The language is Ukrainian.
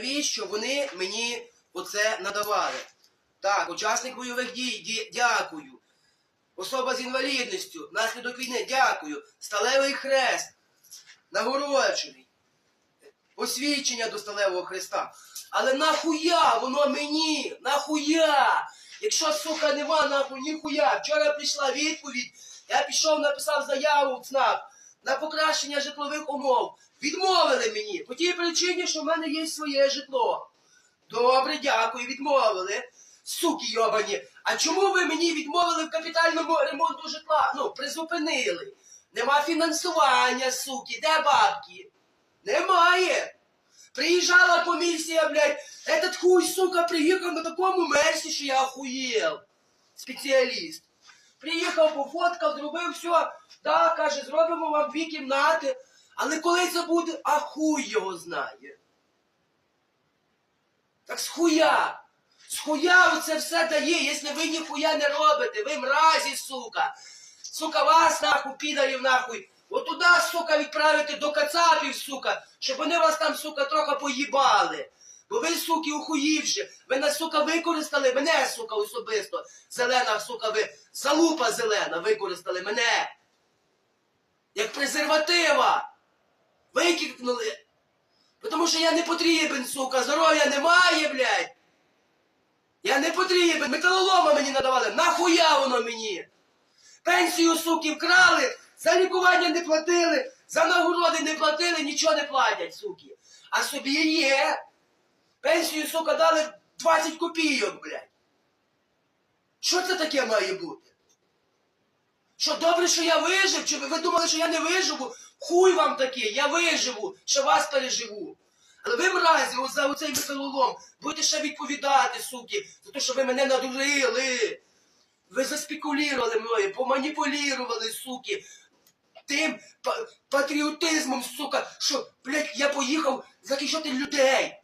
навіщо вони мені оце надавали? Так, учасник бойових дій, ді- дякую. Особа з інвалідністю, внаслідок війни, дякую. Сталевий хрест, нагороджений. Освідчення до сталевого хреста. Але нахуя воно мені? Нахуя? Якщо, сука, нема нахуй ніхуя. Вчора прийшла відповідь, я пішов, написав заяву в ЦНАП на покращення житлових умов. Відмовили мені по тій причині, що в мене є своє житло. Добре, дякую, відмовили. Суки йобані. А чому ви мені відмовили в капітальному ремонту житла? Ну, призупинили. Нема фінансування, суки. Де бабки? Немає. Приїжджала комісія, блядь. Этот хуй, сука, приїхав на такому мерсі, що я охуєл. Спеціаліст. Приїхав, пофоткав, зробив все. Так, каже, зробимо вам дві кімнати. Але коли це буде, а хуй його знає. Так з хуя? З хуя оце все дає, якщо ви ніхуя не робите, ви мразі, сука. Сука, вас нахуй, підарів нахуй. От туди, сука, відправити до кацапів, сука, щоб вони вас там, сука, трохи поїбали. Бо ви, суки, ухуївши, ви нас, сука, використали, мене, сука, особисто. Зелена, сука, ви, залупа зелена, використали мене. Як презерватива. Викикнули. Тому що я не потрібен, сука, здоров'я немає, блядь. Я не потрібен, металолома мені надавали, нахуя воно мені? Пенсію, суки, вкрали, за лікування не платили, за нагороди не платили, нічого не платять, суки. А собі є. Пенсію, сука, дали 20 копійок, блядь. Що це таке має бути? Що добре, що я вижив? Чи ви, думали, що я не виживу? Хуй вам такий, я виживу, що вас переживу. Але ви, мразі, за оцей металолом, будете ще відповідати, суки, за те, що ви мене надурили. Ви заспекулювали мною, поманіпулювали, суки. Тим патріотизмом, сука, що, блядь, я поїхав захищати людей.